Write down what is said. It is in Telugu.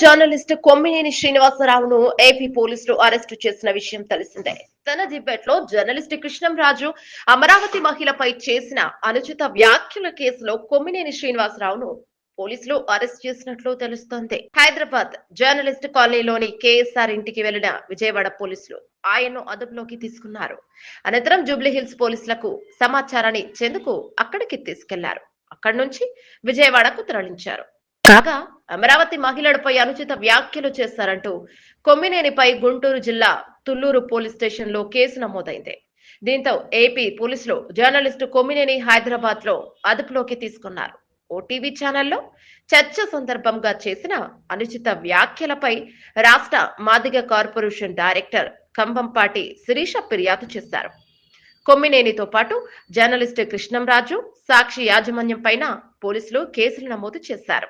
జర్నలిస్ట్ కొమ్మినేని శ్రీనివాసరావును ఏపీ పోలీసులు అరెస్టు చేసిన విషయం తెలిసిందే. తన దిబ్బెట్లో జర్నలిస్ట్ కృష్ణంరాజు అమరావతి మహిళపై చేసిన అనుచిత వ్యాఖ్యల కేసులో కొమ్మినేని శ్రీనివాసరావును పోలీసులు అరెస్ట్ చేసినట్లు తెలుస్తోంది. హైదరాబాద్ జర్నలిస్ట్ కాలనీలోని కేఎస్ఆర్ ఇంటికి వెళ్ళిన విజయవాడ పోలీసులు ఆయన్ను అదుపులోకి తీసుకున్నారు. అనంతరం జూబ్లీహిల్స్ పోలీసులకు సమాచారాన్ని ఇచ్చేందుకు అక్కడికి తీసుకెళ్ళారు. అక్కడి నుంచి విజయవాడకు తరలించారు. కాగా అమరావతి మహిళలపై అనుచిత వ్యాఖ్యలు చేశారంటూ కొమ్మినేనిపై గుంటూరు జిల్లా తుళ్ళూరు పోలీస్ స్టేషన్లో కేసు నమోదైంది. దీంతో ఏపీ పోలీసులు జర్నలిస్టు కొమ్మినేని హైదరాబాద్లో అదుపులోకి తీసుకున్నారు. ఓటీవీ ఛానల్లో చర్చ సందర్భంగా చేసిన అనుచిత వ్యాఖ్యలపై రాష్ట్ర మాదిగ కార్పొరేషన్ డైరెక్టర్ కంబంపాటి శిరీష ఫిర్యాదు చేశారు. కొమ్మినేనితో పాటు జర్నలిస్ట్ కృష్ణంరాజు సాక్షి యాజమాన్యం పైన పోలీసులు కేసులు నమోదు చేశారు.